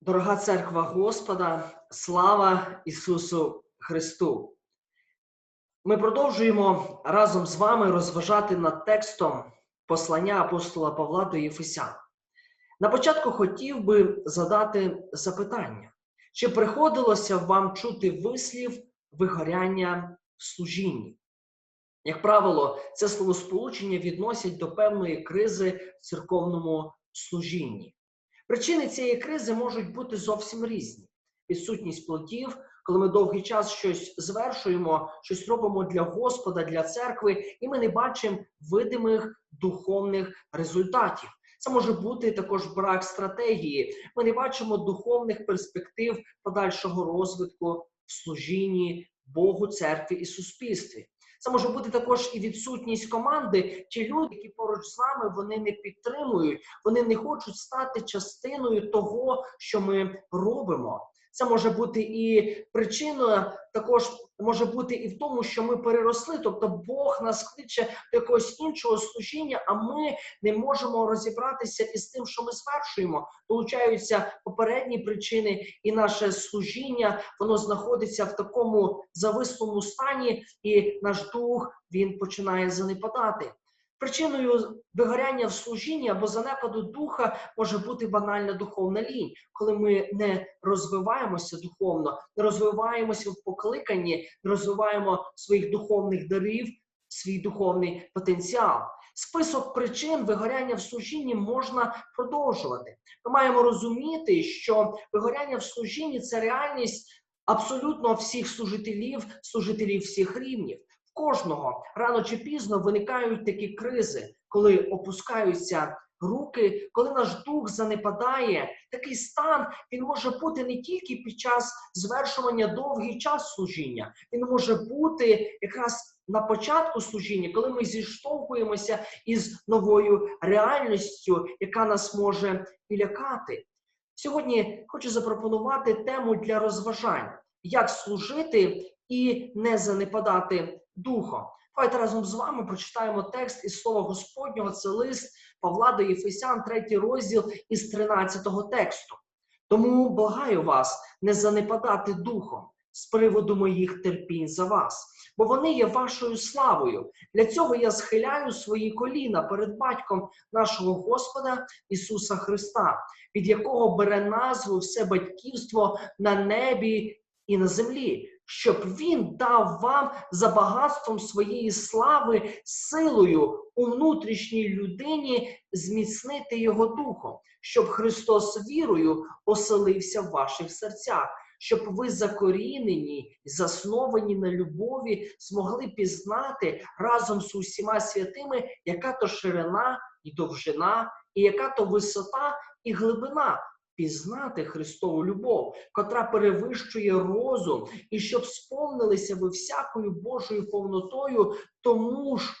Дорога церква Господа, слава Ісусу Христу! Ми продовжуємо разом з вами розважати над текстом послання апостола Павла до Єфесян. На початку хотів би задати запитання: чи приходилося вам чути вислів вигоряння в служінні? Як правило, це словосполучення відносять до певної кризи в церковному служінні. Причини цієї кризи можуть бути зовсім різні. Відсутність плодів, коли ми довгий час щось звершуємо, щось робимо для Господа, для церкви, і ми не бачимо видимих духовних результатів. Це може бути також брак стратегії. Ми не бачимо духовних перспектив подальшого розвитку в служінні Богу, церкві і суспільстві. Це може бути також і відсутність команди, чи люди, які поруч з нами вони не підтримують, вони не хочуть стати частиною того, що ми робимо. Це може бути і причиною, також може бути і в тому, що ми переросли, тобто Бог нас кличе до якогось іншого служіння, а ми не можемо розібратися із тим, що ми звершуємо. Долучаються попередні причини, і наше служіння воно знаходиться в такому завислому стані, і наш дух він починає занепадати. Причиною вигоряння в служінні або занепаду духа може бути банальна духовна лінь, коли ми не розвиваємося духовно, не розвиваємося в покликанні, не розвиваємо своїх духовних дарів, свій духовний потенціал. Список причин вигоряння в служінні можна продовжувати. Ми маємо розуміти, що вигоряння в служінні це реальність абсолютно всіх служителів, служителів всіх рівнів кожного рано чи пізно виникають такі кризи, коли опускаються руки, коли наш дух занепадає. Такий стан він може бути не тільки під час звершування довгий час служіння, він може бути якраз на початку служіння, коли ми зіштовхуємося із новою реальністю, яка нас може лякати. Сьогодні хочу запропонувати тему для розважань, як служити і не занепадати духом. Давайте разом з вами прочитаємо текст із слова Господнього. Це лист Павла до Єфесян, третій розділ із 13-го тексту. Тому благаю вас не занепадати духом з приводу моїх терпінь за вас, бо вони є вашою славою. Для цього я схиляю свої коліна перед батьком нашого Господа Ісуса Христа, від якого бере назву все батьківство на небі і на землі щоб він дав вам за багатством своєї слави силою у внутрішній людині зміцнити його духом, щоб Христос вірою оселився в ваших серцях. Щоб ви закорінені, засновані на любові, змогли пізнати разом з усіма святими, яка то ширина і довжина, і яка то висота і глибина, пізнати Христову любов, котра перевищує розум, і щоб сповнилися ви всякою Божою повнотою, тому ж.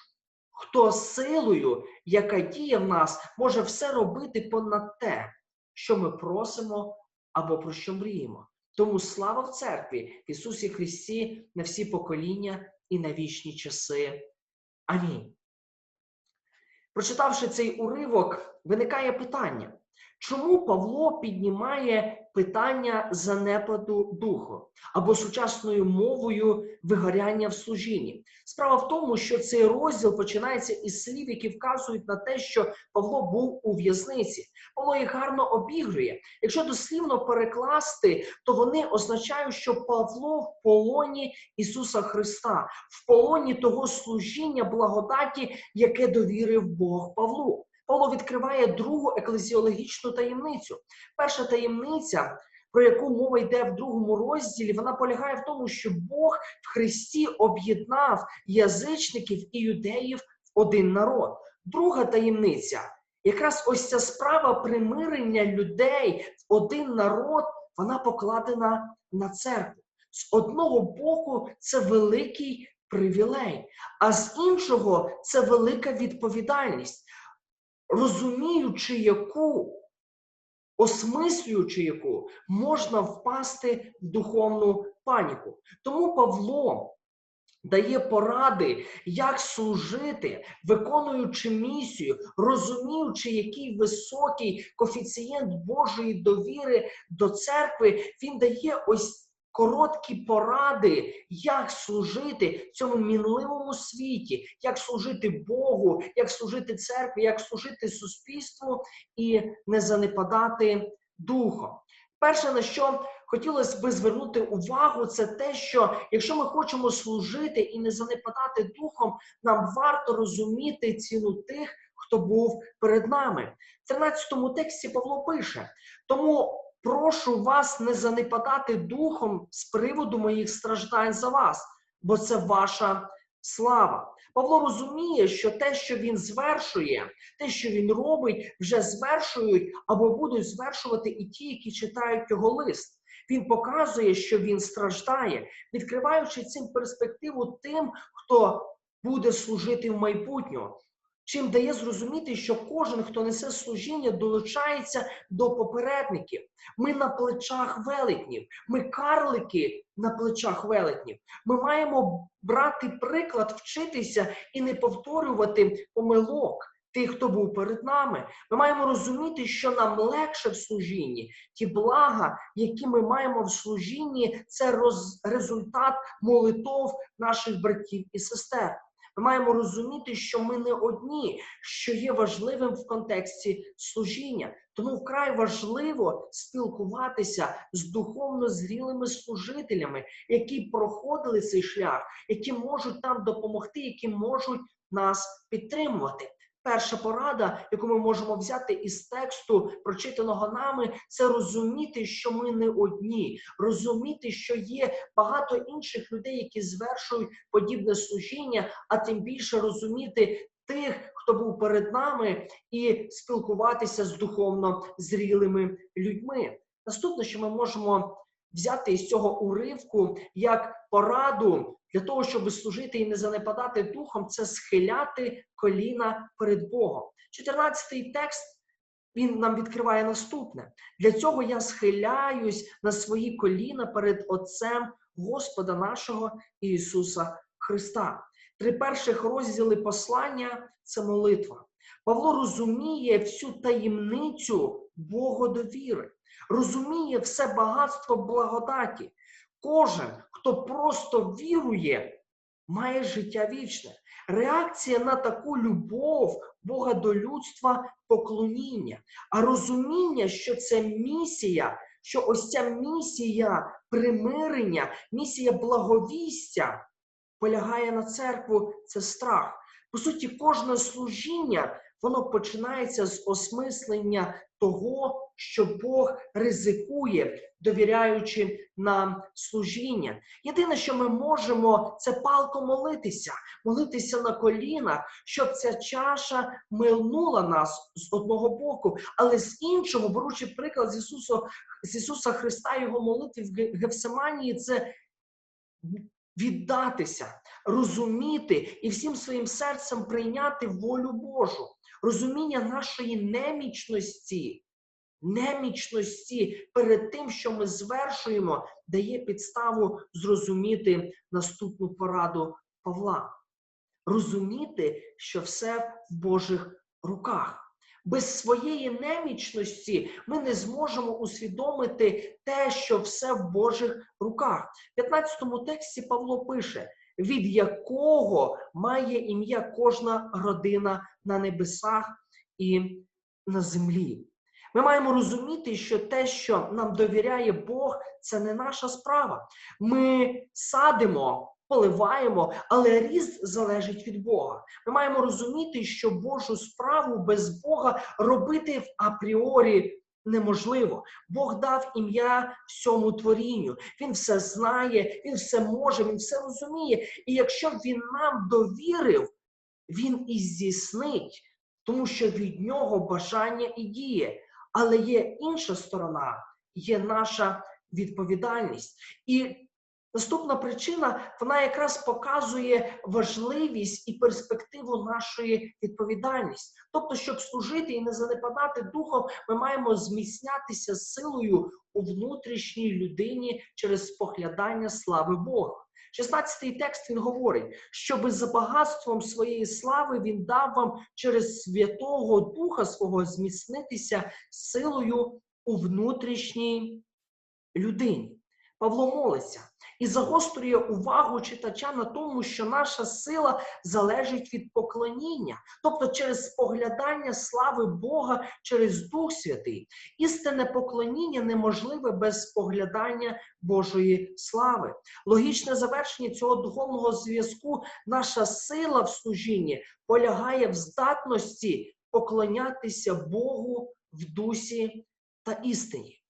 Хто силою, яка діє в нас, може все робити понад те, що ми просимо або про що мріємо. Тому слава в церкві в Ісусі Христі на всі покоління і на вічні часи. Амінь. Прочитавши цей уривок, виникає питання: Чому Павло піднімає питання занепаду духу або сучасною мовою вигоряння в служінні? Справа в тому, що цей розділ починається із слів, які вказують на те, що Павло був у в'язниці. Павло їх гарно обігрує. Якщо дослівно перекласти, то вони означають, що Павло в полоні Ісуса Христа, в полоні того служіння благодаті, яке довірив Бог Павлу. Павло відкриває другу еклезіологічну таємницю. Перша таємниця, про яку мова йде в другому розділі, вона полягає в тому, що Бог в Христі об'єднав язичників і юдеїв в один народ. Друга таємниця, якраз ось ця справа примирення людей в один народ, вона покладена на церкву. З одного боку, це великий привілей, а з іншого це велика відповідальність розуміючи, яку, осмислюючи яку, можна впасти в духовну паніку. Тому Павло дає поради, як служити, виконуючи місію, розуміючи, який високий коефіцієнт Божої довіри до церкви, він дає ось. Короткі поради, як служити цьому мінливому світі, як служити Богу, як служити церкві, як служити суспільству і не занепадати духом. Перше, на що хотілося би звернути увагу, це те, що якщо ми хочемо служити і не занепадати духом, нам варто розуміти ціну тих, хто був перед нами. В 13 тексті Павло пише: тому прошу вас не занепадати духом з приводу моїх страждань за вас, бо це ваша слава. Павло розуміє, що те, що він звершує, те, що він робить, вже звершують або будуть звершувати і ті, які читають його лист. Він показує, що він страждає, відкриваючи цим перспективу тим, хто буде служити в майбутньому. Чим дає зрозуміти, що кожен, хто несе служіння, долучається до попередників. Ми на плечах велетнів, ми карлики на плечах велетнів. Ми маємо брати приклад, вчитися і не повторювати помилок тих, хто був перед нами. Ми маємо розуміти, що нам легше в служінні. Ті блага, які ми маємо в служінні, це роз, результат молитов наших братів і сестер. Ми маємо розуміти, що ми не одні, що є важливим в контексті служіння. Тому вкрай важливо спілкуватися з духовно зрілими служителями, які проходили цей шлях, які можуть нам допомогти, які можуть нас підтримувати. Перша порада, яку ми можемо взяти із тексту, прочитаного нами, це розуміти, що ми не одні, розуміти, що є багато інших людей, які звершують подібне служіння, а тим більше розуміти тих, хто був перед нами, і спілкуватися з духовно зрілими людьми. Наступне, що ми можемо взяти із цього уривку як пораду для того, щоб служити і не занепадати духом, це схиляти коліна перед Богом. 14-й текст він нам відкриває наступне: для цього я схиляюсь на свої коліна перед Отцем Господа нашого Ісуса Христа. Три перших розділи послання це молитва. Павло розуміє всю таємницю Богодовіри, розуміє все багатство благодаті. Кожен, хто просто вірує, має життя вічне. Реакція на таку любов Бога до людства поклоніння, а розуміння, що це місія, що ось ця місія примирення, місія благовістя полягає на церкву це страх. По суті, кожне служіння воно починається з осмислення того, що Бог ризикує, довіряючи нам служіння. Єдине, що ми можемо, це палко молитися, молитися на колінах, щоб ця чаша милнула нас з одного боку, але з іншого, беручи приклад з Ісуса, з Ісуса Христа, Його молитви в Гефсиманії, це віддатися, розуміти і всім своїм серцем прийняти волю Божу, розуміння нашої немічності, немічності перед тим, що ми звершуємо, дає підставу зрозуміти наступну пораду Павла. Розуміти, що все в Божих руках. Без своєї немічності ми не зможемо усвідомити те, що все в Божих руках. В 15 тексті Павло пише: від якого має ім'я кожна родина на небесах і на землі. Ми маємо розуміти, що те, що нам довіряє Бог, це не наша справа. Ми садимо поливаємо, але ріст залежить від Бога. Ми маємо розуміти, що Божу справу без Бога робити в апріорі неможливо. Бог дав ім'я всьому творінню. Він все знає, він все може, він все розуміє. І якщо він нам довірив, він і здійснить, тому що від нього бажання і діє. Але є інша сторона, є наша відповідальність. І Наступна причина вона якраз показує важливість і перспективу нашої відповідальності. Тобто, щоб служити і не занепадати духом, ми маємо зміцнятися силою у внутрішній людині через споглядання слави Бога. 16 текст він говорить, щоби за багатством своєї слави він дав вам через Святого Духа свого зміцнитися силою у внутрішній людині. Павло молиться і загострює увагу читача на тому, що наша сила залежить від поклоніння, тобто через споглядання слави Бога через Дух Святий. Істинне поклоніння неможливе без споглядання Божої слави. Логічне завершення цього духовного зв'язку, наша сила в служінні полягає в здатності поклонятися Богу в дусі та істині.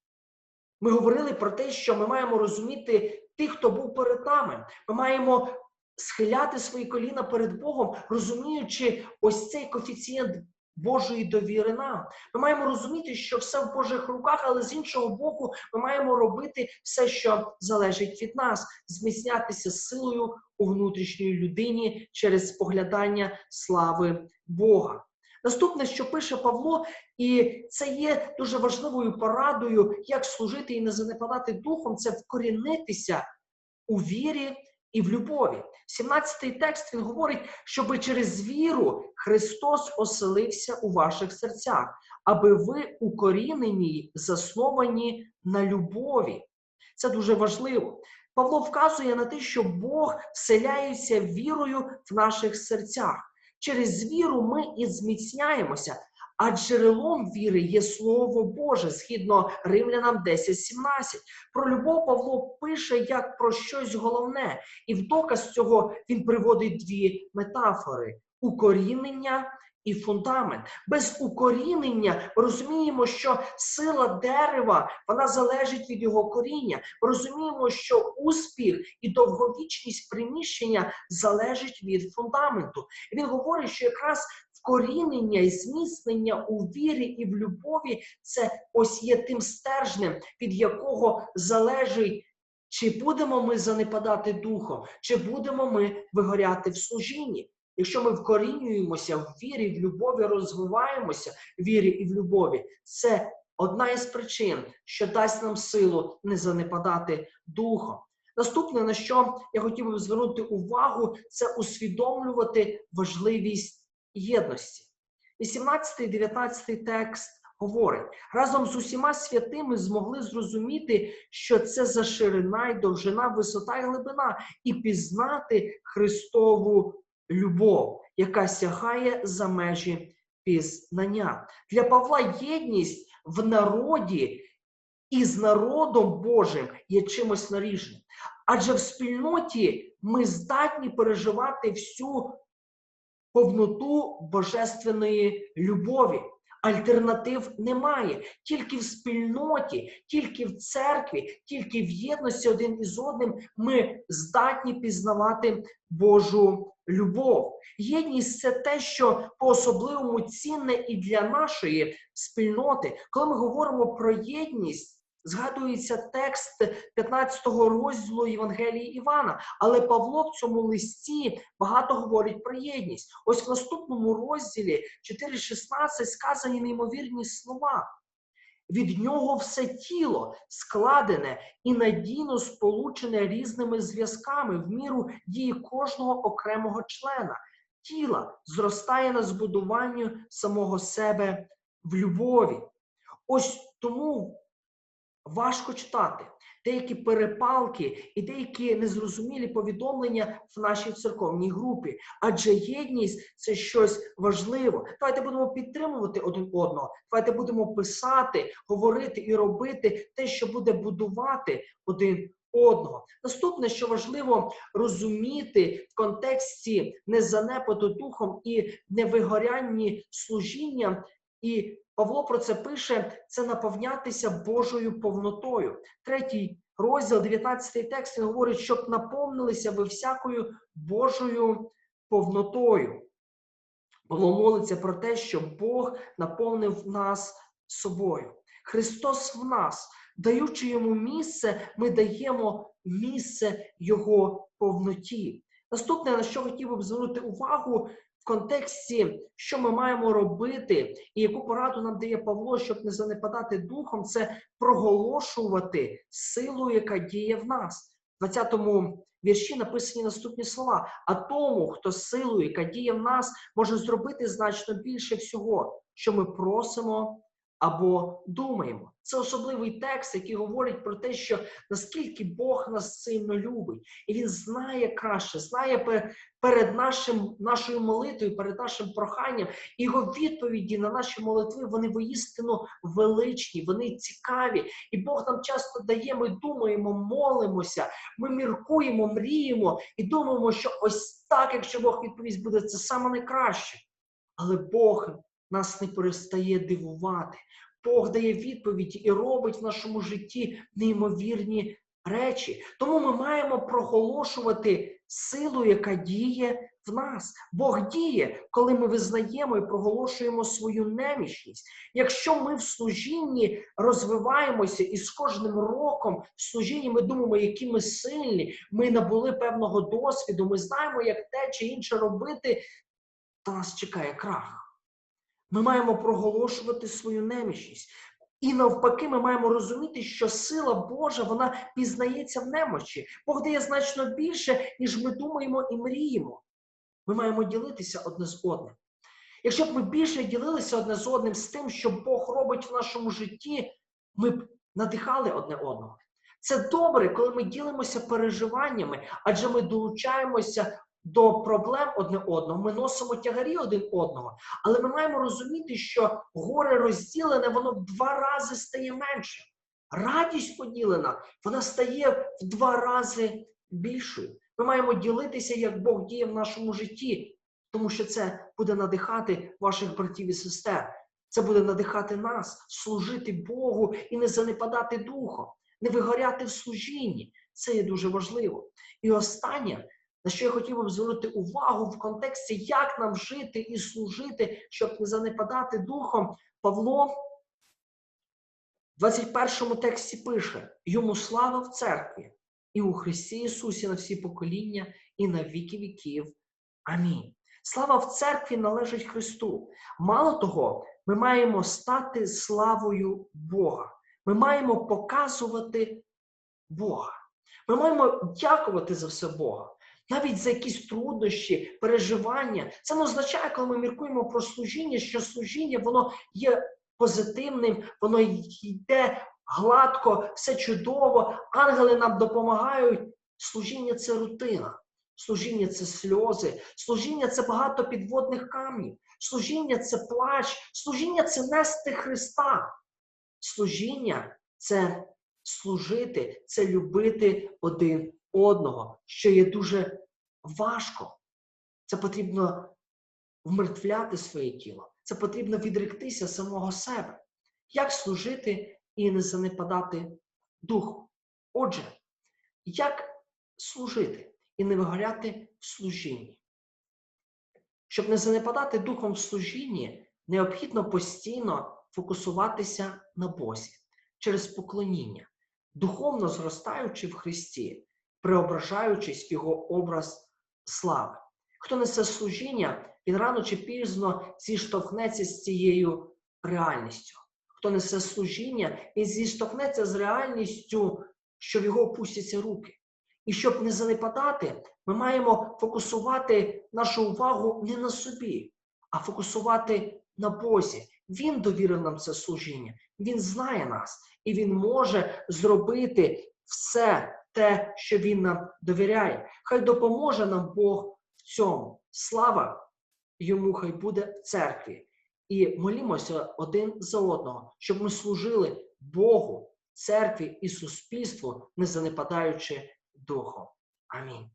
Ми говорили про те, що ми маємо розуміти тих, хто був перед нами. Ми маємо схиляти свої коліна перед Богом, розуміючи ось цей коефіцієнт Божої довіри нам. Ми маємо розуміти, що все в Божих руках, але з іншого боку, ми маємо робити все, що залежить від нас, зміцнятися силою у внутрішній людині через споглядання слави Бога. Наступне, що пише Павло, і це є дуже важливою порадою, як служити і не занепадати духом, це вкорінитися у вірі і в любові. 17-й текст він говорить, щоб через віру Христос оселився у ваших серцях, аби ви укорінені, засновані на любові. Це дуже важливо. Павло вказує на те, що Бог вселяється вірою в наших серцях. Через віру ми і зміцняємося, а джерелом віри є Слово Боже, згідно Римлянам 10.17. Про любов Павло пише як про щось головне, і в доказ цього він приводить дві метафори: укорінення і фундамент. Без укорінення розуміємо, що сила дерева вона залежить від його коріння. Розуміємо, що успіх і довговічність приміщення залежить від фундаменту. Він говорить, що якраз вкорінення і зміцнення у вірі і в любові це ось є тим стержнем, від якого залежить. Чи будемо ми занепадати духом, чи будемо ми вигоряти в служінні? Якщо ми вкорінюємося в вірі, в любові, розвиваємося в вірі і в любові, це одна із причин, що дасть нам силу не занепадати духом. Наступне, на що я хотів би звернути увагу, це усвідомлювати важливість єдності. 18-19 текст говорить: разом з усіма святими змогли зрозуміти, що це за ширина й довжина, висота й глибина, і пізнати Христову любов, яка сягає за межі пізнання. Для Павла єдність в народі і з народом Божим є чимось наріжним. Адже в спільноті ми здатні переживати всю повноту божественної любові. Альтернатив немає. Тільки в спільноті, тільки в церкві, тільки в єдності один із одним ми здатні пізнавати Божу любов. Єдність це те, що по-особливому цінне і для нашої спільноти. Коли ми говоримо про єдність, згадується текст 15 розділу Євангелії Івана. Але Павло в цьому листі багато говорить про єдність. Ось в наступному розділі 4.16 сказані неймовірні слова. Від нього все тіло складене і надійно сполучене різними зв'язками в міру дії кожного окремого члена. Тіла зростає на збудуванню самого себе в любові. Ось тому важко читати деякі перепалки і деякі незрозумілі повідомлення в нашій церковній групі. Адже єдність це щось важливе. Давайте будемо підтримувати один одного. Давайте будемо писати, говорити і робити те, що буде будувати один. Одного наступне, що важливо розуміти в контексті незанепаду духом і невигорянні служіння, і Павло про це пише: це наповнятися Божою повнотою. Третій розділ, 19 текст, він говорить, щоб наповнилися ви всякою Божою повнотою. Павло молиться про те, щоб Бог наповнив нас собою. Христос в нас, даючи йому місце, ми даємо місце Його повноті. Наступне, на що хотів би звернути увагу, контексті, що ми маємо робити, і яку пораду нам дає Павло, щоб не занепадати духом, це проголошувати силу, яка діє в нас. В 20-му вірші написані наступні слова: а тому, хто силою, яка діє в нас, може зробити значно більше всього, що ми просимо або думаємо. Це особливий текст, який говорить про те, що наскільки Бог нас сильно любить, і Він знає краще, знає перед нашим, нашою молитвою, перед нашим проханням, його відповіді на наші молитви вони воістину величні, вони цікаві. І Бог нам часто дає, ми думаємо, молимося, ми міркуємо, мріємо і думаємо, що ось так, якщо Бог відповість, буде це саме найкраще. Але Бог нас не перестає дивувати. Бог дає відповіді і робить в нашому житті неймовірні речі. Тому ми маємо проголошувати силу, яка діє в нас. Бог діє, коли ми визнаємо і проголошуємо свою немічність. Якщо ми в служінні розвиваємося, і з кожним роком в служінні ми думаємо, які ми сильні, ми набули певного досвіду, ми знаємо, як те чи інше робити, то нас чекає крах. Ми маємо проголошувати свою немічність. І навпаки, ми маємо розуміти, що сила Божа вона пізнається в немочі. Бог дає значно більше, ніж ми думаємо і мріємо. Ми маємо ділитися одне з одним. Якщо б ми більше ділилися одне з одним з тим, що Бог робить в нашому житті, ми б надихали одне одного. Це добре, коли ми ділимося переживаннями, адже ми долучаємося до проблем одне одного, ми носимо тягарі один одного. Але ми маємо розуміти, що горе розділене, воно в два рази стає менше. Радість поділена, вона стає в два рази більшою. Ми маємо ділитися, як Бог діє в нашому житті, тому що це буде надихати ваших братів і сестер. Це буде надихати нас, служити Богу і не занепадати духом, не вигоряти в служінні. Це є дуже важливо. І останнє, на що я хотів би звернути увагу в контексті, як нам жити і служити, щоб не занепадати духом, Павло в 21 тексті пише: йому слава в церкві і у Христі Ісусі на всі покоління, і на віки віків. Амінь. Слава в церкві належить Христу. Мало того, ми маємо стати славою Бога. Ми маємо показувати Бога. Ми маємо дякувати за все Бога. Навіть за якісь труднощі, переживання. Це не означає, коли ми міркуємо про служіння, що служіння воно є позитивним, воно йде гладко, все чудово, ангели нам допомагають. Служіння це рутина, служіння це сльози, служіння це багато підводних камнів, служіння це плач, служіння це нести Христа. Служіння це служити, це любити один одного, що є дуже важко. Це потрібно вмертвляти своє тіло, це потрібно відректися самого себе. Як служити і не занепадати духом? Отже, як служити і не вигоряти в служінні? Щоб не занепадати духом в служінні, необхідно постійно фокусуватися на Бозі через поклоніння, духовно зростаючи в Христі, преображаючись Його образ слави. Хто несе служіння, він рано чи пізно зіштовхнеться з цією реальністю. Хто несе служіння, він зіштовхнеться з реальністю, що в його опустяться руки. І щоб не занепадати, ми маємо фокусувати нашу увагу не на собі, а фокусувати на Бозі. Він довірив нам це служіння, він знає нас, і він може зробити все те, що він нам довіряє. Хай допоможе нам Бог в цьому. Слава йому, хай буде в церкві. І молімося один за одного, щоб ми служили Богу, церкві і суспільству, не занепадаючи духом. Амінь.